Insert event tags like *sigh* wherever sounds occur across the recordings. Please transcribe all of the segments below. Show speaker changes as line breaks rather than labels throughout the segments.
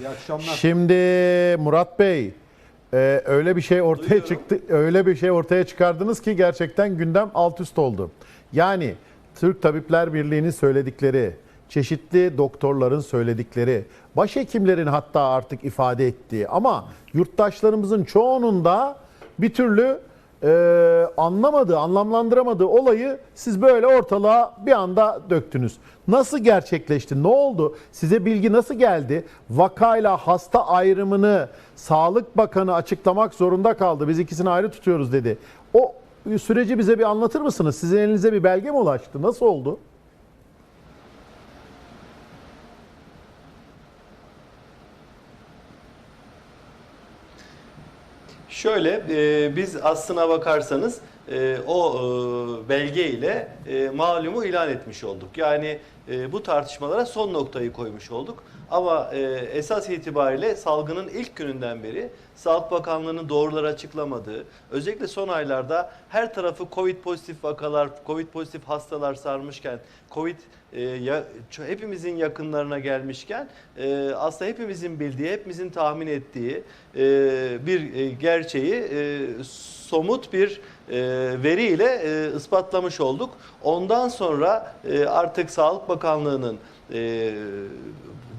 İyi akşamlar.
Şimdi Murat Bey e, öyle bir şey ortaya
Duyuyorum.
çıktı öyle bir şey ortaya çıkardınız ki gerçekten gündem alt üst oldu. Yani Türk Tabipler Birliği'nin söyledikleri, çeşitli doktorların söyledikleri, başhekimlerin hatta artık ifade ettiği ama yurttaşlarımızın çoğunun da bir türlü e, anlamadığı, anlamlandıramadığı olayı siz böyle ortalığa bir anda döktünüz. Nasıl gerçekleşti? Ne oldu? Size bilgi nasıl geldi? Vakayla hasta ayrımını Sağlık Bakanı açıklamak zorunda kaldı. Biz ikisini ayrı tutuyoruz dedi. O süreci bize bir anlatır mısınız? Sizin elinize bir belge mi ulaştı? Nasıl oldu?
Şöyle e, biz aslına bakarsanız e, o e, belge ile e, malumu ilan etmiş olduk. Yani e, bu tartışmalara son noktayı koymuş olduk. Ama e, esas itibariyle salgının ilk gününden beri Sağlık Bakanlığı'nın doğruları açıklamadığı, özellikle son aylarda her tarafı Covid pozitif vakalar, Covid pozitif hastalar sarmışken, Covid e, ya, hepimizin yakınlarına gelmişken e, aslında hepimizin bildiği, hepimizin tahmin ettiği e, bir e, gerçeği e, somut bir veriyle e, ispatlamış olduk. Ondan sonra e, artık Sağlık Bakanlığı'nın e,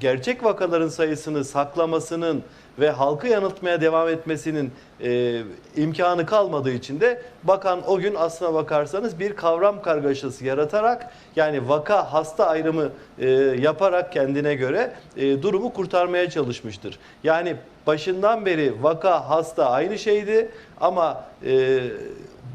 gerçek vakaların sayısını saklamasının ve halkı yanıltmaya devam etmesinin e, imkanı kalmadığı için de bakan o gün aslına bakarsanız bir kavram kargaşası yaratarak yani vaka hasta ayrımı e, yaparak kendine göre e, durumu kurtarmaya çalışmıştır. Yani başından beri vaka hasta aynı şeydi ama e,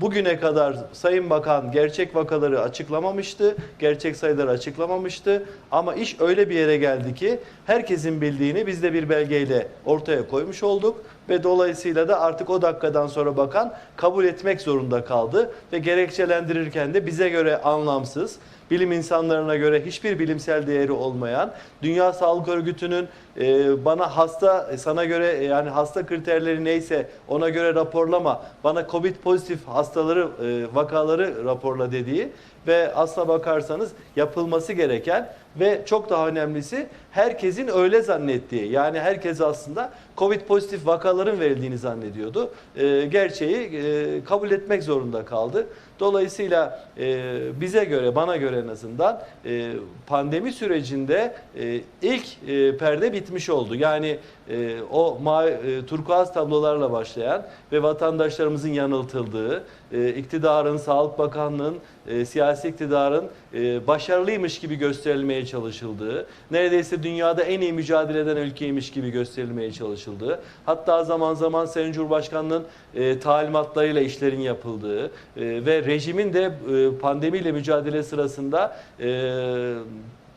Bugüne kadar Sayın Bakan gerçek vakaları açıklamamıştı, gerçek sayıları açıklamamıştı. Ama iş öyle bir yere geldi ki herkesin bildiğini biz de bir belgeyle ortaya koymuş olduk. Ve dolayısıyla da artık o dakikadan sonra bakan kabul etmek zorunda kaldı. Ve gerekçelendirirken de bize göre anlamsız, bilim insanlarına göre hiçbir bilimsel değeri olmayan, Dünya Sağlık Örgütü'nün e, bana hasta, sana göre yani hasta kriterleri neyse ona göre raporlama, bana Covid pozitif hastaları, e, vakaları raporla dediği ve aslına bakarsanız yapılması gereken ve çok daha önemlisi herkesin öyle zannettiği yani herkes aslında Covid pozitif vakaların verildiğini zannediyordu. E, gerçeği e, kabul etmek zorunda kaldı. Dolayısıyla e, bize göre, bana göre en azından e, pandemi sürecinde e, ilk e, perde bitmiş oldu. Yani e, o mavi, e, turkuaz tablolarla başlayan ve vatandaşlarımızın yanıltıldığı, e, iktidarın, Sağlık Bakanlığı'nın, e, siyasi iktidarın e, başarılıymış gibi gösterilmeye çalışıldığı, neredeyse dünyada en iyi mücadele eden ülkeymiş gibi gösterilmeye çalışıldığı, hatta zaman zaman Sayın Cumhurbaşkanı'nın e, talimatlarıyla işlerin yapıldığı e, ve rejimin de e, pandemiyle mücadele sırasında e,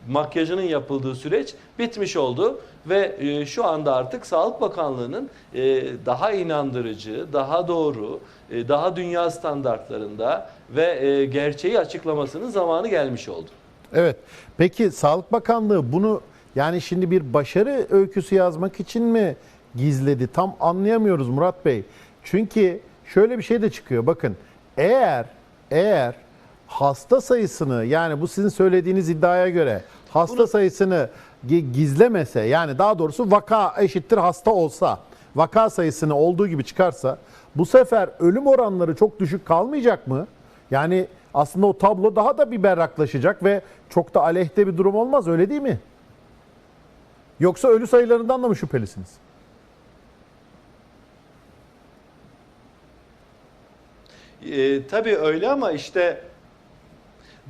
makyajının yapıldığı süreç bitmiş oldu ve e, şu anda artık Sağlık Bakanlığı'nın e, daha inandırıcı, daha doğru, e, daha dünya standartlarında ve e, gerçeği açıklamasının zamanı gelmiş oldu.
Evet. Peki Sağlık Bakanlığı bunu yani şimdi bir başarı öyküsü yazmak için mi gizledi? Tam anlayamıyoruz Murat Bey. Çünkü şöyle bir şey de çıkıyor. Bakın eğer eğer hasta sayısını yani bu sizin söylediğiniz iddiaya göre hasta sayısını gi- gizlemese yani daha doğrusu vaka eşittir hasta olsa vaka sayısını olduğu gibi çıkarsa bu sefer ölüm oranları çok düşük kalmayacak mı? Yani aslında o tablo daha da bir berraklaşacak ve çok da aleyhte bir durum olmaz öyle değil mi? Yoksa ölü sayılarından da mı şüphelisiniz?
E, tabii öyle ama işte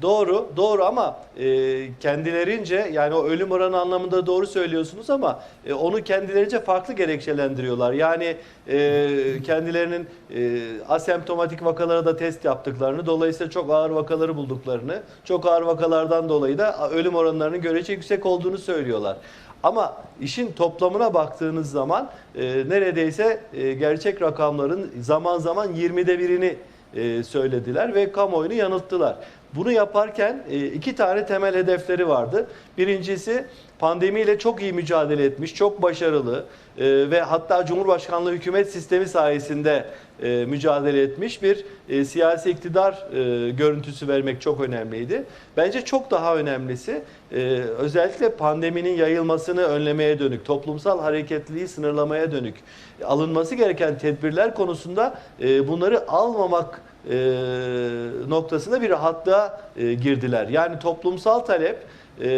doğru doğru ama e, kendilerince yani o ölüm oranı anlamında doğru söylüyorsunuz ama e, onu kendilerince farklı gerekçelendiriyorlar. Yani e, kendilerinin e, asemptomatik vakalara da test yaptıklarını dolayısıyla çok ağır vakaları bulduklarını çok ağır vakalardan dolayı da ölüm oranlarının görece yüksek olduğunu söylüyorlar. Ama işin toplamına baktığınız zaman e, neredeyse e, gerçek rakamların zaman zaman 20'de birini e, söylediler ve kamuoyunu yanılttılar. Bunu yaparken e, iki tane temel hedefleri vardı. Birincisi pandemiyle çok iyi mücadele etmiş, çok başarılı e, ve hatta Cumhurbaşkanlığı hükümet sistemi sayesinde e, mücadele etmiş bir siyasi iktidar görüntüsü vermek çok önemliydi. Bence çok daha önemlisi özellikle pandeminin yayılmasını önlemeye dönük, toplumsal hareketliliği sınırlamaya dönük alınması gereken tedbirler konusunda bunları almamak e, noktasında bir rahatlığa e, girdiler. Yani toplumsal talep e,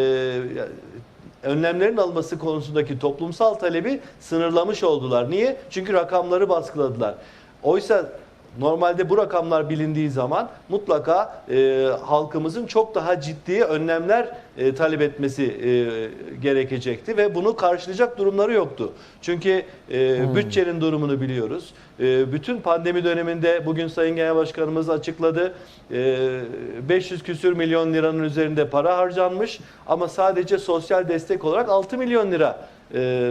önlemlerin alınması konusundaki toplumsal talebi sınırlamış oldular. Niye? Çünkü rakamları baskıladılar. Oysa normalde bu rakamlar bilindiği zaman mutlaka e, halkımızın çok daha ciddi önlemler e, talep etmesi e, gerekecekti ve bunu karşılayacak durumları yoktu. Çünkü e, bütçenin durumunu biliyoruz. E, bütün pandemi döneminde bugün Sayın Genel Başkanımız açıkladı. E, 500 küsür milyon liranın üzerinde para harcanmış ama sadece sosyal destek olarak 6 milyon lira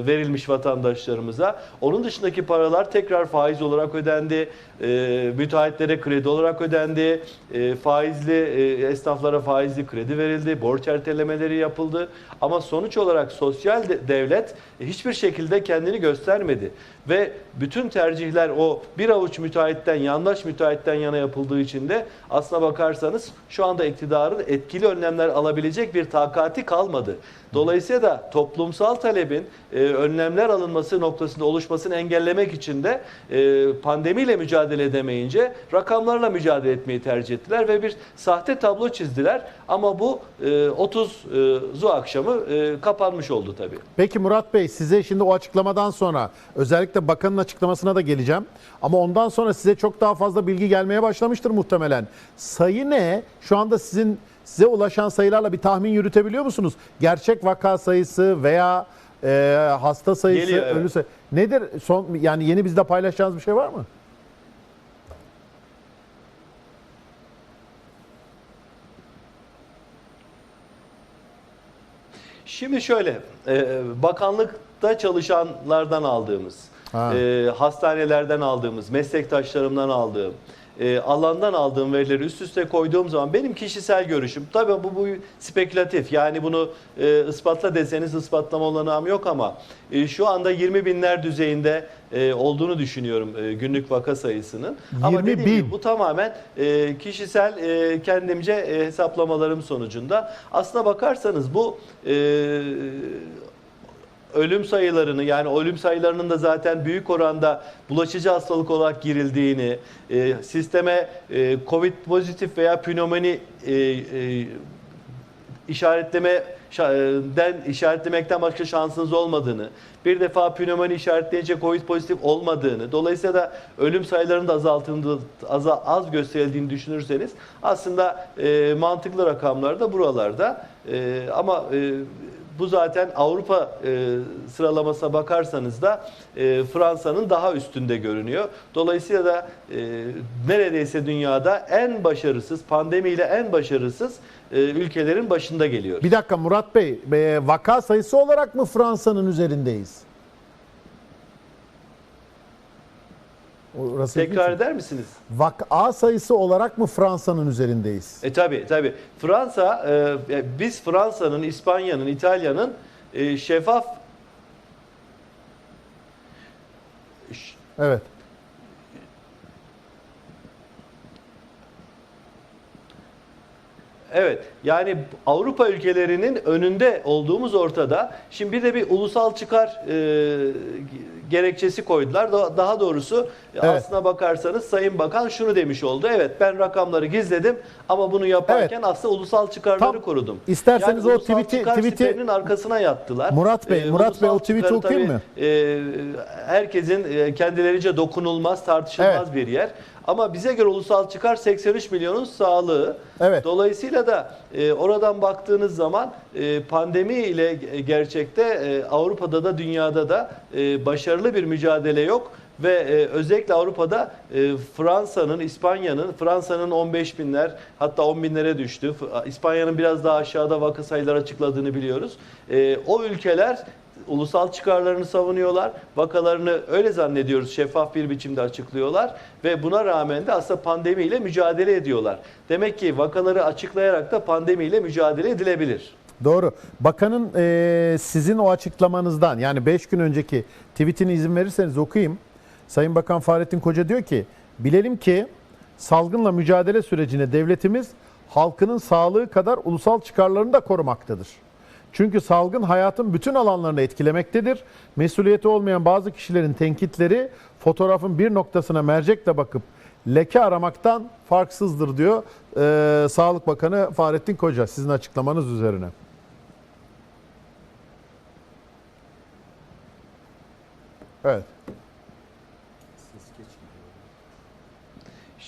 verilmiş vatandaşlarımıza. Onun dışındaki paralar tekrar faiz olarak ödendi, e, müteahhitlere kredi olarak ödendi, e, faizli e, esnaflara faizli kredi verildi, borç ertelemeleri yapıldı. Ama sonuç olarak sosyal de- devlet hiçbir şekilde kendini göstermedi. Ve bütün tercihler o bir avuç müteahhitten, yandaş müteahhitten yana yapıldığı için de aslına bakarsanız şu anda iktidarın etkili önlemler alabilecek bir takati kalmadı. Dolayısıyla da toplumsal talebin e, önlemler alınması noktasında oluşmasını engellemek için de e, pandemiyle mücadele edemeyince rakamlarla mücadele etmeyi tercih ettiler ve bir sahte tablo çizdiler. Ama bu e, 30'u akşamı e, kapanmış oldu tabii.
Peki Murat Bey size şimdi o açıklamadan sonra özellikle bakanın açıklamasına da geleceğim. Ama ondan sonra size çok daha fazla bilgi gelmeye başlamıştır muhtemelen. Sayı ne? Şu anda sizin size ulaşan sayılarla bir tahmin yürütebiliyor musunuz? Gerçek vaka sayısı veya e, hasta sayısı,
Geliyor, evet.
ölü sayısı. Nedir? Son yani yeni bizde paylaşacağınız bir şey var mı?
Şimdi şöyle, e, bakanlıkta çalışanlardan aldığımız,
Ha.
e, hastanelerden aldığımız, meslektaşlarımdan aldığım, e, alandan aldığım verileri üst üste koyduğum zaman benim kişisel görüşüm, tabii bu, bu spekülatif yani bunu e, ispatla deseniz ispatlama olanağım yok ama e, şu anda 20 binler düzeyinde e, olduğunu düşünüyorum e, günlük vaka sayısının. Ama
20
dediğim gibi
bin.
bu tamamen e, kişisel e, kendimce e, hesaplamalarım sonucunda. Aslına bakarsanız bu e, ölüm sayılarını yani ölüm sayılarının da zaten büyük oranda bulaşıcı hastalık olarak girildiğini, e, sisteme e, Covid pozitif veya pnömoni e, e, işaretleme şa- den işaretlemekten başka şansınız olmadığını, bir defa pnömoni işaretleyince Covid pozitif olmadığını, dolayısıyla da ölüm sayılarının da azaltıldığı, az, az gösterildiğini düşünürseniz aslında e, mantıklı rakamlar da buralarda. E, ama e, bu zaten Avrupa e, sıralamasına bakarsanız da e, Fransa'nın daha üstünde görünüyor. Dolayısıyla da e, neredeyse dünyada en başarısız, pandemiyle en başarısız e, ülkelerin başında geliyor.
Bir dakika Murat Bey, e, vaka sayısı olarak mı Fransa'nın üzerindeyiz? Orası
Tekrar eder misiniz?
Vaka sayısı olarak mı Fransa'nın üzerindeyiz?
E tabi tabi. Fransa, e, biz Fransa'nın, İspanya'nın, İtalya'nın e, şeffaf
Evet.
Evet yani Avrupa ülkelerinin önünde olduğumuz ortada. Şimdi bir de bir ulusal çıkar e, gerekçesi koydular. Da- Daha doğrusu
Evet.
aslına bakarsanız Sayın Bakan şunu demiş oldu. Evet ben rakamları gizledim ama bunu yaparken aslında ulusal çıkarları
Tam
korudum.
isterseniz
yani
o tweet'i-
çıkar
tweet'i-
siperinin arkasına yattılar.
Murat Bey, Murat
ulusal
Bey, o tweet'i okuyayım mı?
e, herkesin e, kendilerince dokunulmaz, tartışılmaz
Evet.
bir yer. Ama bize göre ulusal çıkar 83 milyonun sağlığı.
Evet.
Dolayısıyla da e, oradan baktığınız zaman e, pandemi ile ge- gerçekte e, Avrupa'da da dünyada da e, başarılı bir mücadele yok. Ve e, özellikle Avrupa'da e, Fransa'nın, İspanya'nın, Fransa'nın 15 binler hatta 10 binlere düştü. İspanya'nın biraz daha aşağıda vaka sayıları açıkladığını biliyoruz. E, o ülkeler ulusal çıkarlarını savunuyorlar. Vakalarını öyle zannediyoruz şeffaf bir biçimde açıklıyorlar ve buna rağmen de aslında pandemiyle mücadele ediyorlar. Demek ki vakaları açıklayarak da pandemiyle mücadele edilebilir.
Doğru. Bakanın e, sizin o açıklamanızdan yani 5 gün önceki tweetini izin verirseniz okuyayım. Sayın Bakan Fahrettin Koca diyor ki bilelim ki salgınla mücadele sürecinde devletimiz halkının sağlığı kadar ulusal çıkarlarını da korumaktadır. Çünkü salgın hayatın bütün alanlarını etkilemektedir. Mesuliyeti olmayan bazı kişilerin tenkitleri fotoğrafın bir noktasına mercekle bakıp leke aramaktan farksızdır diyor e, Sağlık Bakanı Fahrettin Koca sizin açıklamanız üzerine. Evet.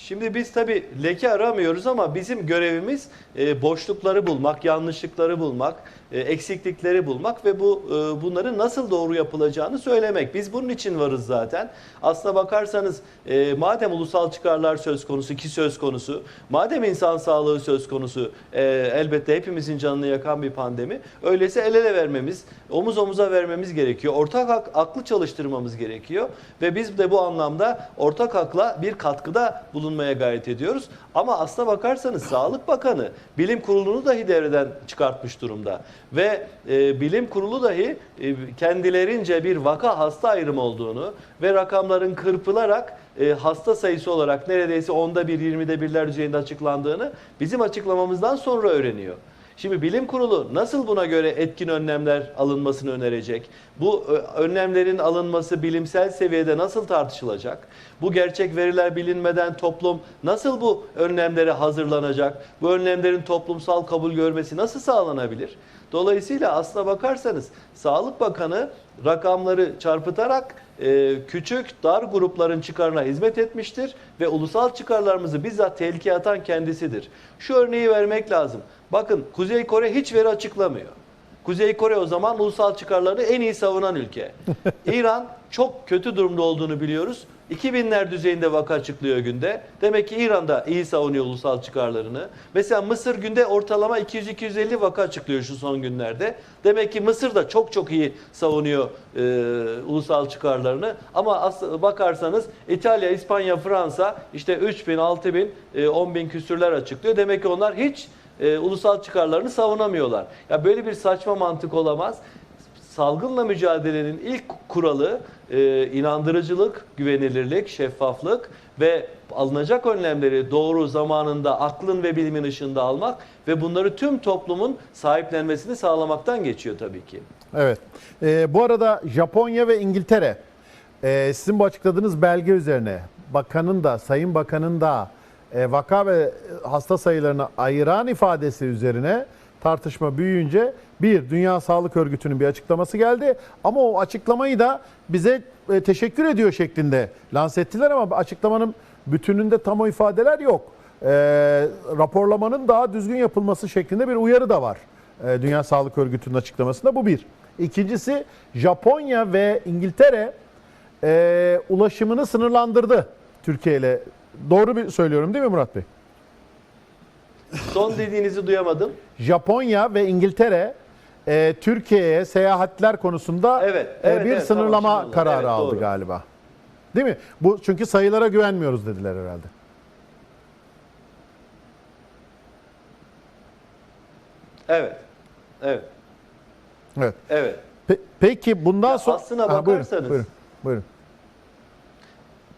Şimdi biz tabii leke aramıyoruz ama bizim görevimiz e, boşlukları bulmak, yanlışlıkları bulmak, eksiklikleri bulmak ve bu e, bunların nasıl doğru yapılacağını söylemek. Biz bunun için varız zaten. Aslına bakarsanız e, madem ulusal çıkarlar söz konusu ki söz konusu, madem insan sağlığı söz konusu, e, elbette hepimizin canını yakan bir pandemi. Öyleyse el ele vermemiz, omuz omuza vermemiz gerekiyor. Ortak ak- aklı çalıştırmamız gerekiyor ve biz de bu anlamda ortak akla bir katkıda bulunmaya gayret ediyoruz. Ama aslına bakarsanız Sağlık Bakanı bilim kurulunu dahi devreden çıkartmış durumda ve e, bilim kurulu dahi e, kendilerince bir vaka hasta ayrımı olduğunu ve rakamların kırpılarak e, hasta sayısı olarak neredeyse onda bir, yirmide birler düzeyinde açıklandığını bizim açıklamamızdan sonra öğreniyor. Şimdi bilim kurulu nasıl buna göre etkin önlemler alınmasını önerecek? Bu ö, önlemlerin alınması bilimsel seviyede nasıl tartışılacak? Bu gerçek veriler bilinmeden toplum nasıl bu önlemlere hazırlanacak? Bu önlemlerin toplumsal kabul görmesi nasıl sağlanabilir? Dolayısıyla aslına bakarsanız Sağlık Bakanı rakamları çarpıtarak e, küçük dar grupların çıkarına hizmet etmiştir ve ulusal çıkarlarımızı bizzat tehlikeye atan kendisidir. Şu örneği vermek lazım. Bakın Kuzey Kore hiç veri açıklamıyor. Kuzey Kore o zaman ulusal çıkarlarını en iyi savunan ülke. *laughs* İran çok kötü durumda olduğunu biliyoruz. 2000'ler düzeyinde vaka açıklıyor günde. Demek ki İran da iyi savunuyor ulusal çıkarlarını. Mesela Mısır günde ortalama 200-250 vaka açıklıyor şu son günlerde. Demek ki Mısır da çok çok iyi savunuyor e, ulusal çıkarlarını. Ama bakarsanız İtalya, İspanya, Fransa işte 3000, 6000, e, 10.000 küsürler açıklıyor. Demek ki onlar hiç e, ulusal çıkarlarını savunamıyorlar. Ya böyle bir saçma mantık olamaz. Salgınla mücadelenin ilk kuralı e, inandırıcılık, güvenilirlik, şeffaflık ve alınacak önlemleri doğru zamanında aklın ve bilimin ışığında almak ve bunları tüm toplumun sahiplenmesini sağlamaktan geçiyor tabii ki.
Evet. Ee, bu arada Japonya ve İngiltere e, sizin bu açıkladığınız belge üzerine bakanın da sayın bakanın da e, vaka ve hasta sayılarını ayıran ifadesi üzerine tartışma büyüyünce bir Dünya Sağlık Örgütü'nün bir açıklaması geldi ama o açıklamayı da bize e, teşekkür ediyor şeklinde lanse ettiler ama açıklamanın bütününde tam o ifadeler yok. E, raporlamanın daha düzgün yapılması şeklinde bir uyarı da var. E, Dünya Sağlık Örgütü'nün açıklamasında bu bir. İkincisi Japonya ve İngiltere e, ulaşımını sınırlandırdı Türkiye ile. Doğru bir söylüyorum değil mi Murat Bey?
Son dediğinizi duyamadım.
Japonya ve İngiltere e, Türkiye'ye seyahatler konusunda
Evet,
e,
evet,
bir
evet,
sınırlama
tamam, şimdi
kararı.
Evet,
aldı
doğru.
galiba. Değil mi? Bu çünkü sayılara güvenmiyoruz dediler herhalde.
Evet. Evet.
Evet.
Evet.
Pe- peki bundan
Ya
sonra
aslına
Ha, buyurun,
bakarsanız-
buyurun, buyurun.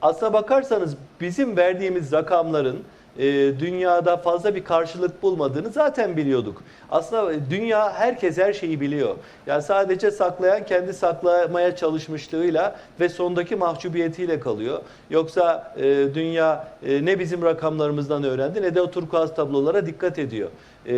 Aslına bakarsanız bizim verdiğimiz rakamların e, dünyada fazla bir karşılık bulmadığını zaten biliyorduk. Aslında dünya herkes her şeyi biliyor. Yani sadece saklayan kendi saklamaya çalışmışlığıyla ve sondaki mahcubiyetiyle kalıyor. Yoksa e, dünya e, ne bizim rakamlarımızdan öğrendi ne de o turkuaz tablolara dikkat ediyor. E,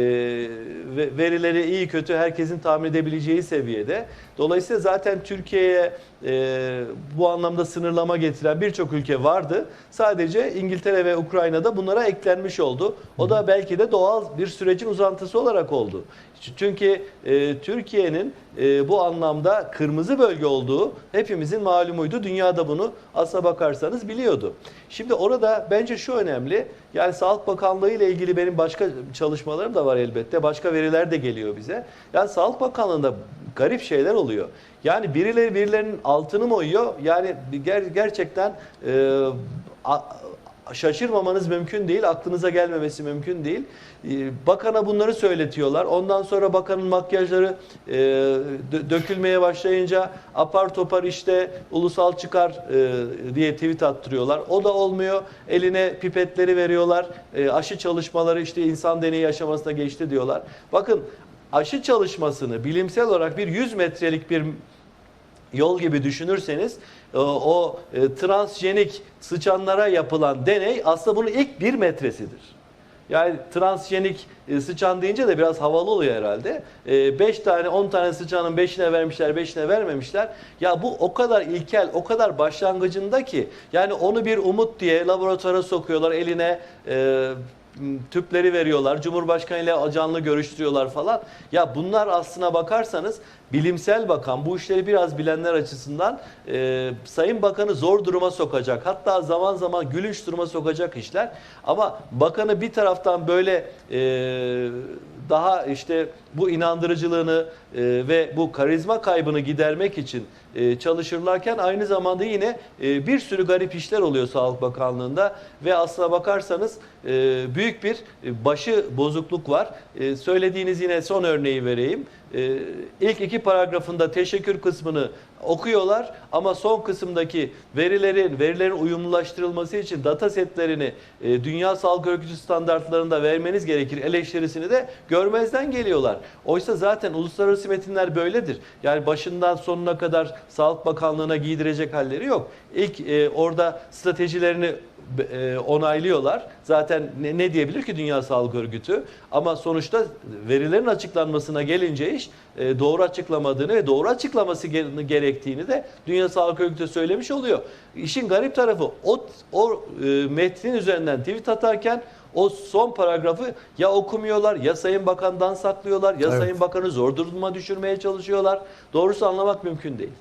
ve verileri iyi kötü herkesin tahmin edebileceği seviyede. Dolayısıyla zaten Türkiye'ye e, bu anlamda sınırlama getiren birçok ülke vardı. Sadece İngiltere ve Ukrayna'da bunlara eklenmiş oldu. O da belki de doğal bir sürecin uzantısı olarak oldu. Çünkü e, Türkiye'nin e, bu anlamda kırmızı bölge olduğu hepimizin malumuydu. Dünyada bunu aslına bakarsanız biliyordu. Şimdi orada bence şu önemli. Yani Sağlık Bakanlığı ile ilgili benim başka çalışmalarım da var elbette. Başka veriler de geliyor bize. Yani Sağlık Bakanlığı'nda garip şeyler oluyor. Yani birileri birilerinin altını mı oyuyor? Yani ger- gerçekten e, şaşırmamanız mümkün değil, aklınıza gelmemesi mümkün değil. Ee, Bakana bunları söyletiyorlar. Ondan sonra bakanın makyajları e, dö- dökülmeye başlayınca apar topar işte ulusal çıkar e, diye tweet attırıyorlar. O da olmuyor. Eline pipetleri veriyorlar. E, aşı çalışmaları işte insan deneyi aşamasına geçti diyorlar. Bakın aşı çalışmasını bilimsel olarak bir 100 metrelik bir yol gibi düşünürseniz e, o e, transjenik sıçanlara yapılan deney aslında bunun ilk bir metresidir. Yani transjenik e, sıçan deyince de biraz havalı oluyor herhalde. 5 tane 10 tane sıçanın 5'ine vermişler 5'ine vermemişler. Ya bu o kadar ilkel o kadar başlangıcında ki yani onu bir umut diye laboratuvara sokuyorlar eline tüpleri veriyorlar. Cumhurbaşkanı ile canlı görüştürüyorlar falan. Ya bunlar aslına bakarsanız bilimsel bakan bu işleri biraz bilenler açısından e, Sayın Bakan'ı zor duruma sokacak. Hatta zaman zaman gülünç duruma sokacak işler. Ama bakanı bir taraftan böyle e, daha işte bu inandırıcılığını e, ve bu karizma kaybını gidermek için e, çalışırlarken aynı zamanda yine e, bir sürü garip işler oluyor Sağlık Bakanlığı'nda ve aslına bakarsanız e, büyük bir e, başı bozukluk var. E, söylediğiniz yine son örneği vereyim. E, ilk iki paragrafında teşekkür kısmını okuyorlar ama son kısımdaki verilerin verilerin uyumlulaştırılması için data setlerini e, Dünya Sağlık Örgütü standartlarında vermeniz gerekir eleştirisini de görmezden geliyorlar. Oysa zaten uluslararası metinler böyledir. Yani başından sonuna kadar Sağlık Bakanlığı'na giydirecek halleri yok. İlk e, orada stratejilerini e, onaylıyorlar. Zaten ne, ne diyebilir ki Dünya Sağlık Örgütü? Ama sonuçta verilerin açıklanmasına gelince iş e, doğru açıklamadığını ve doğru açıklaması ge- gerektiğini de Dünya Sağlık Örgütü söylemiş oluyor. İşin garip tarafı o, o e, metnin üzerinden tweet atarken o son paragrafı ya okumuyorlar ya Sayın Bakan'dan saklıyorlar ya
Evet.
Sayın Bakan'ı zor duruma düşürmeye çalışıyorlar. Doğrusu anlamak mümkün değil.